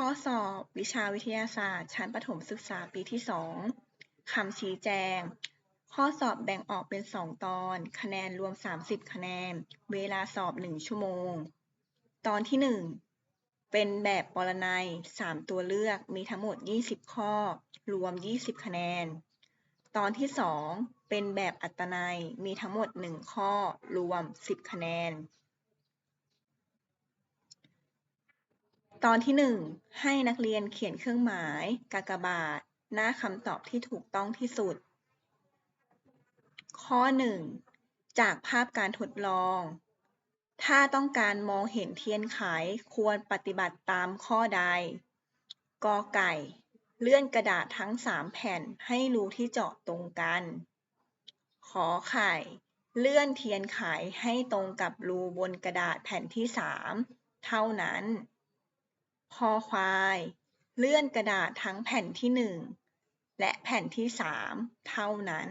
ข้อสอบวิชาวิทยาศาสตร์ ชั้นประถมศึกษาปีที่ 2 คำชี้แจง ข้อสอบแบ่งออกเป็น 2 ตอน คะแนนรวม 30 คะแนน เวลาสอบ 1 ชั่วโมง ตอนที่ 1 เป็นแบบปรนัย 3 ตัวเลือก มีทั้งหมด 20 ข้อ รวม 20 คะแนน ตอนที่ 2 เป็นแบบอัตนัย มีทั้งหมด 1 ข้อ รวม 10 คะแนน ตอนที่ 1 ให้นักเรียนเขียนเครื่องหมาย กากบาท หน้าคำตอบที่ถูกต้องที่สุด ข้อ 1 จากภาพการทดลอง ถ้าต้องการมองเห็นเทียนไขควรปฏิบัติตามข้อใด กอไก่ เลื่อนกระดาษทั้ง 3 แผ่นให้รูที่เจาะตรงกัน ขอไข่ เลื่อนเทียนไขให้ตรงกับรูบนกระดาษแผ่นที่ 3 เท่านั้น คอควาย เลื่อนกระดาษทั้งแผ่นที่ 1 และแผ่นที่ 3 เท่านั้น